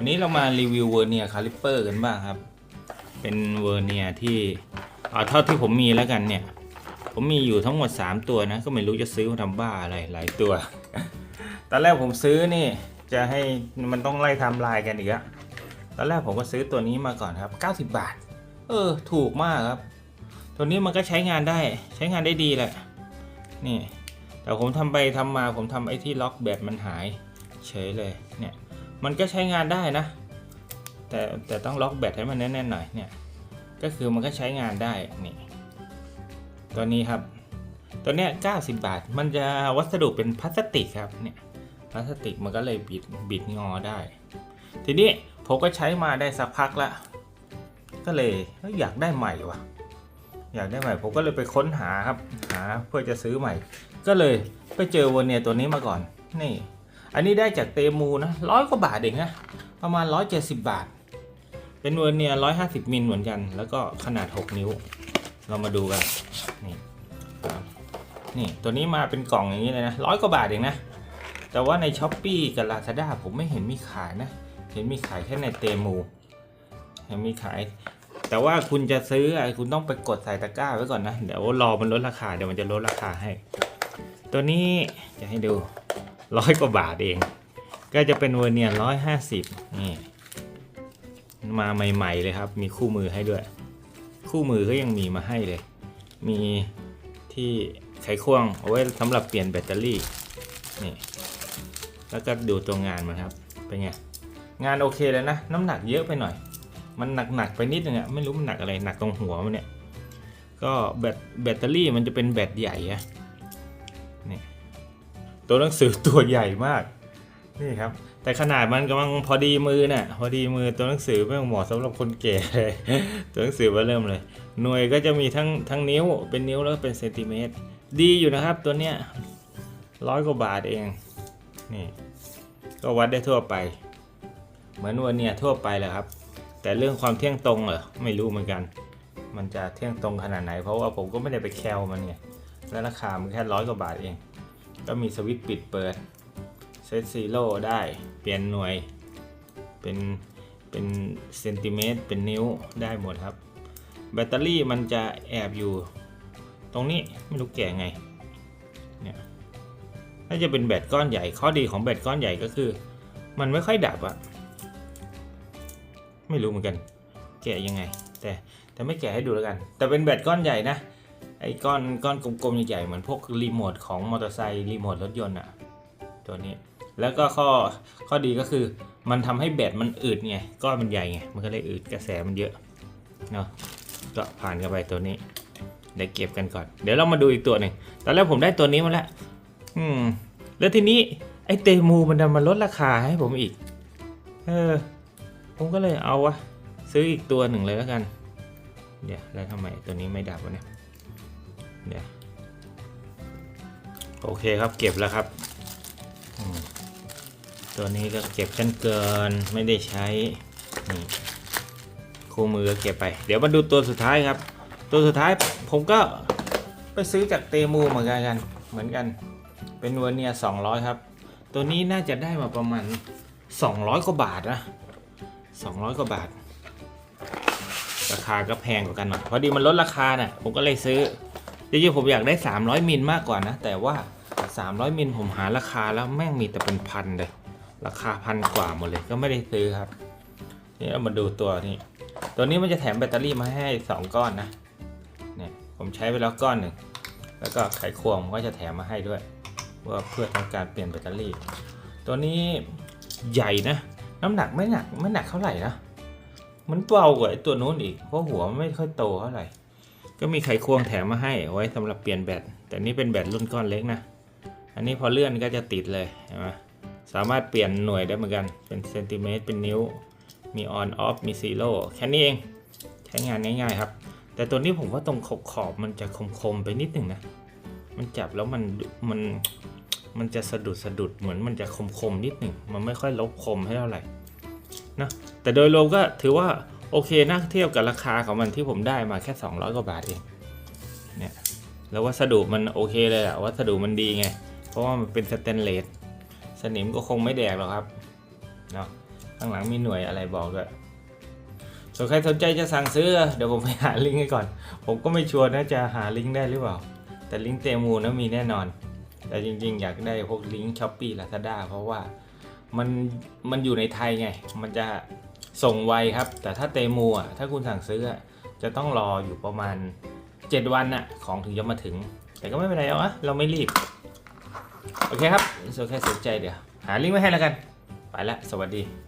วันนี้เรามารีวิวเวอร์เนียคาลิปเปอร์กันบ้างครับ เป็นเวอร์เนียที่เอาเท่าที่ผมมีแล้วกันเนี่ย ผมมีอยู่ทั้งหมด 3 ตัวนะ ก็ไม่รู้จะซื้อมาทำบ้าอะไรหลายตัว ตอนแรกผมซื้อนี่จะให้มันต้องไล่ทำลายกันอีกอะตอนแรกผมก็ซื้อตัวนี้มาก่อนครับ 90 บาท เออ ถูกมากครับ ตัวนี้มันก็ใช้งานได้ ใช้งานได้ดีแหละ นี่ แต่ผมทำไปทำมาผมทำไอ้ที่ล็อกแบตมันหาย เฉยเลย เนี่ย มันก็ใช้งานได้นะ แต่แต่ต้องล็อกแบตให้มันแน่นๆหน่อยเนี่ย ก็คือมันก็ใช้งานได้นี่ตัวนี้ครับ ตัวเนี้ย90 บาท มันจะวัสดุเป็นพลาสติกครับเนี่ยพลาสติกมันก็เลยบิดบิดงอได้ ทีนี้ผมก็ใช้มาได้สักพักละก็เลยอยอยากได้ใหม่ว่ะอยากได้ใหม่ผมก็เลยไปค้นหาครับหาเพื่อจะซื้อใหม่ ก็เลยไปเจอวอเนียตัวนี้มาก่อนนี่ อันนี้ได้จากเตมูนะร้อยกว่าบาทเองนะประมาณ 170 บาท เป็นเวอร์เนีย150มิลเหมือนกัน แล้วก็ขนาด 6 นิ้ว เรามาดูกันนี่นี่ตัวนี้มาเป็นกล่องอย่างนี้เลยนะร้อยกว่าบาทเองนะ แต่ว่าในช้อปปีกับ Lazada ผมไม่เห็นมีขายนะ เห็นมีขายแค่ในเตมูเห็นมีขาย แต่ว่าคุณจะซื้ออะคุณต้องไปกดใส่ตะกร้าไว้ก่อนนะ เดี๋ยวรอมันลดราคาเดี๋ยวมันจะลดราคาให้ ตัวนี้จะให้ดู ร้อยกว่าบาทเอง ก็จะเป็นเวอร์เนียร้อยห้าสิบนี่มาใหม่ๆเลยครับ มีคู่มือให้ด้วย คู่มือก็ยังมีมาให้เลย มีที่ไขควงเอาไว้สำหรับเปลี่ยนแบตเตอรี่นี่แล้วก็ดูตัวงานมันครับ เป็นไง งานโอเคเลยนะ น้ำหนักเยอะไปหน่อย มันหนักๆไปนิดนึงอะไม่รู้มันหนักอะไร หนักตรงหัวมันเนี่ย ก็แบตแบตเตอรี่มันจะเป็นแบตใหญ่อะนี่ ตัวหนังสือตัวใหญ่มากนี่ครับ แต่ขนาดมันกำลังพอดีมือน่ะพอดีมือตัวหนังสือไม่เหมาะสำหรับคนแก่เลยตัวหนังสือมาเริ่มเลย หน่วยก็จะมีทั้งทั้งนิ้วเป็นนิ้วแล้วก็เป็นเซนติเมตร ดีอยู่นะครับตัวเนี้ยร้อยกว่าบาทเองนี่ก็วัดได้ทั่วไป เหมือนวันเนี้ยทั่วไปแหละครับ แต่เรื่องความเที่ยงตรงเหรอไม่รู้เหมือนกัน มันจะเที่ยงตรงขนาดไหน เพราะว่าผมก็ไม่ได้ไปแคลมันไงและราคามันแค่ร้อยกว่าบาทเอง ก็มีสวิตช์ปิดเปิดเซตซีโร่ได้เปลี่ยนหน่วยเป็นเป็นเซนติเมตรเป็นนิ้วได้หมดครับ แบตเตอรี่มันจะแอบอยู่ ตรงนี้ไม่รู้แก่ไงเนี่ยน่าจะเป็นแบตก้อนใหญ่ ข้อดีของแบตก้อนใหญ่ก็คือ มันไม่ค่อยดับอะไม่รู้เหมือนกัน แกะยังไง แต่แต่ไม่แกะให้ดูแล้วกัน แต่เป็นแบตก้อนใหญ่นะ ไอ้ก้อนก้อนกลมๆใหญ่ๆเหมือนพวกรีโมทของมอเตอร์ไซค์รีโมทรถยนต์อะตัวนี้ แล้วก็ข้อข้อดีก็คือมันทำให้แบตมันอืดไงก้อนมันใหญ่ไงมันก็เลยอืดกระแสมันเยอะเนาะก็ผ่านกันไปตัวนี้เดี๋ยวเก็บกันก่อน เดี๋ยวเรามาดูอีกตัวหนึ่งตอนแรกผมได้ตัวนี้มาแล้วอืม แล้วทีนี้ไอ้เตมูมันดันมาลดราคาให้ผมอีก เออ ผมก็เลยเอาวะซื้ออีกตัวหนึ่งเลยแล้วกัน เดี๋ยวแล้วทำไมตัวนี้ไม่ดับวะเนี่ย เดี๋ยโอเคครับเก็บแล้วครับ ตัวนี้ก็เก็บกันเกินไม่ได้ใช้นี่คู่มือก็เก็บไป เดี๋ยวมาดูตัวสุดท้ายครับ ตัวสุดท้ายผมก็ไปซื้อจากเตมูเหมือนกันกันเหมือนกัน เป็นเวอร์เนีย200 ครับ ตัวนี้น่าจะได้มาประมาณ 200 กว่าบาทนะ 200 กว่าบาท ราคาก็แพงกว่ากันหน่อยพอดีมันลดราคาน่ะผมก็เลยซื้อ จริงๆผมอยากได้ 300 มิลมากกว่านะ แต่ว่า 300 มิลผมหาราคาแล้วแม่งมีแต่เป็นพันเลย ราคาพันกว่าหมดเลยก็ไม่ได้ซื้อครับ นี่เรามาดูตัวนี้ ตัวนี้มันจะแถมแบตเตอรี่มาให้ 2 ก้อนนะ เนี่ยผมใช้ไปแล้วก้อนหนึ่ง แล้วก็ไขควงก็จะแถมมาให้ด้วย ว่าเพื่อทำการเปลี่ยนแบตเตอรี่ ตัวนี้ใหญ่นะ น้ำหนักไม่หนักไม่หนักเท่าไหร่นะ มันเบากว่าไอ้ตัวนู้นอีก เพราะหัวไม่ค่อยโตเท่าไหร่ ก็มีไขควงแถมมาให้ไว้สำหรับเปลี่ยนแบต แต่นี่เป็นแบตรุ่นก้อนเล็กนะ อันนี้พอเลื่อนก็จะติดเลยเห็นไหมสามารถเปลี่ยนหน่วยได้เหมือนกัน เป็นเซนติเมตร เป็นนิ้ว มีออนออฟ มีซีโร่แค่นี้เอง ใช้งานง่ายๆครับ แต่ตัวนี้ผมว่าตรงขอบขอบๆมันจะคมๆไปนิดหนึ่งนะ มันจับแล้วมันมันมันจะสะดุดสะดุดเหมือนมันจะคมๆนิดหนึ่ง มันไม่ค่อยลบคมให้เท่าไหร่นะ แต่โดยรวมก็ถือว่า โอเคนะเทียบกับราคาของมันที่ผมได้มาแค่ 200 กว่าบาทเองเนี่ยแล้ววัสดุมันโอเคเลยอะวัสดุมันดีไง เพราะว่ามันเป็นสแตนเลสสนิมก็คงไม่แดกหรอกครับเนาะข้างหลังมีหน่วยอะไรบอกด้วยส่วนใครสนใจจะสั่งซื้อ เดี๋ยวผมไปหาลิงก์ให้ก่อน ผมก็ไม่ชัวร์นะจะหาลิงก์ได้หรือเปล่า แต่ลิงก์เตมูนะมีแน่นอน แต่จริงๆ อยากได้พวกลิงก์ช้อปปี้ลาซาด้าเพราะว่ามันมันอยู่ในไทยไง มันจะ ส่งไวครับ แต่ถ้าเตมูอะถ้าคุณสั่งซื้อจะต้องรออยู่ประมาณ 7 วันน่ะของถึงจะมาถึง แต่ก็ไม่เป็นไรเอาอะเราไม่รีบ โอเคครับโอเคสนใจเดี๋ยว หาลิงก์ไว้ให้แล้วกัน ไปละสวัสดี